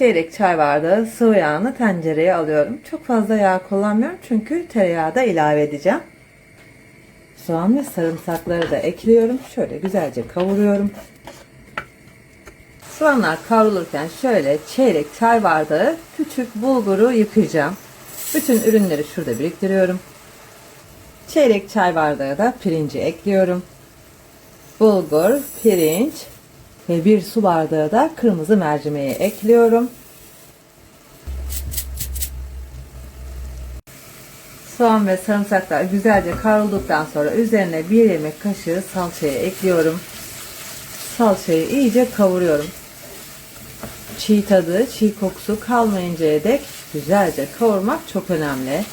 çeyrek çay bardağı sıvı yağını tencereye alıyorum. Çok fazla yağ kullanmıyorum çünkü tereyağı da ilave edeceğim. Soğan ve sarımsakları da ekliyorum. Şöyle güzelce kavuruyorum. Soğanlar kavrulurken şöyle çeyrek çay bardağı küçük bulguru yıkayacağım. Bütün ürünleri şurada biriktiriyorum. Çeyrek çay bardağı da pirinci ekliyorum. Bulgur, pirinç ve bir su bardağı da kırmızı mercimeği ekliyorum. Soğan ve sarımsaklar güzelce kavrulduktan sonra üzerine bir yemek kaşığı salçayı ekliyorum. Salçayı iyice kavuruyorum. Çiğ tadı, çiğ kokusu kalmayıncaya dek güzelce kavurmak çok önemli.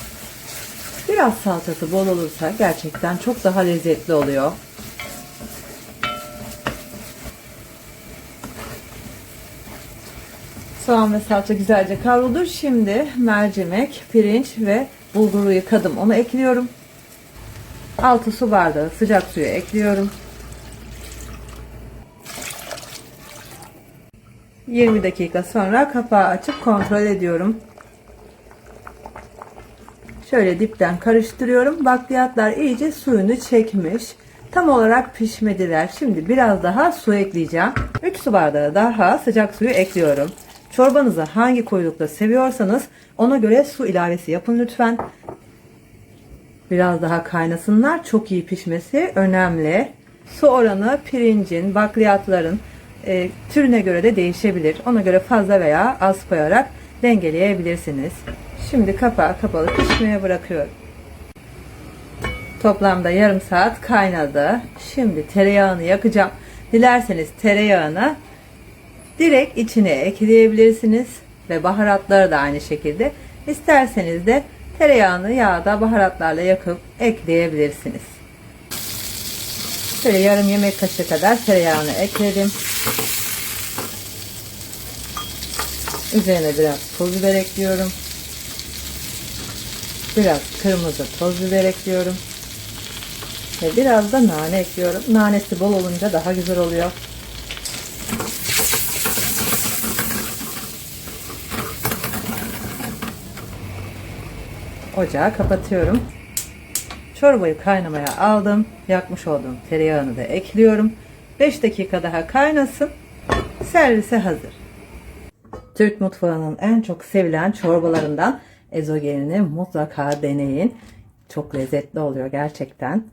Biraz salçası bol olursa gerçekten çok daha lezzetli oluyor. Soğan ve salça güzelce kavruldu. Şimdi mercimek, pirinç ve bulguru yıkadım. Onu ekliyorum. 6 su bardağı sıcak suyu ekliyorum. 20 dakika sonra kapağı açıp kontrol ediyorum. Şöyle dipten karıştırıyorum. Bakliyatlar iyice suyunu çekmiş. Tam olarak pişmediler. Şimdi biraz daha su ekleyeceğim. 3 su bardağı daha sıcak suyu ekliyorum. Çorbanızı hangi koyulukta seviyorsanız ona göre su ilavesi yapın lütfen. Biraz daha kaynasınlar. Çok iyi pişmesi önemli. Su oranı pirincin, bakliyatların e, türüne göre de değişebilir. Ona göre fazla veya az koyarak dengeleyebilirsiniz. Şimdi kapağı kapalı pişmeye bırakıyorum. Toplamda yarım saat kaynadı. Şimdi tereyağını yakacağım. Dilerseniz tereyağını direkt içine ekleyebilirsiniz ve baharatları da aynı şekilde. İsterseniz de tereyağını yağda baharatlarla yakıp ekleyebilirsiniz. Şöyle yarım yemek kaşığı kadar tereyağını ekledim. Üzerine biraz pul biber ekliyorum. Biraz kırmızı toz biber ekliyorum. Ve biraz da nane ekliyorum. Nanesi bol olunca daha güzel oluyor. Ocağı kapatıyorum. Çorbayı kaynamaya aldım. Yakmış olduğum tereyağını da ekliyorum. 5 dakika daha kaynasın. Servise hazır. Türk mutfağının en çok sevilen çorbalarından ezogelini mutlaka deneyin. Çok lezzetli oluyor gerçekten.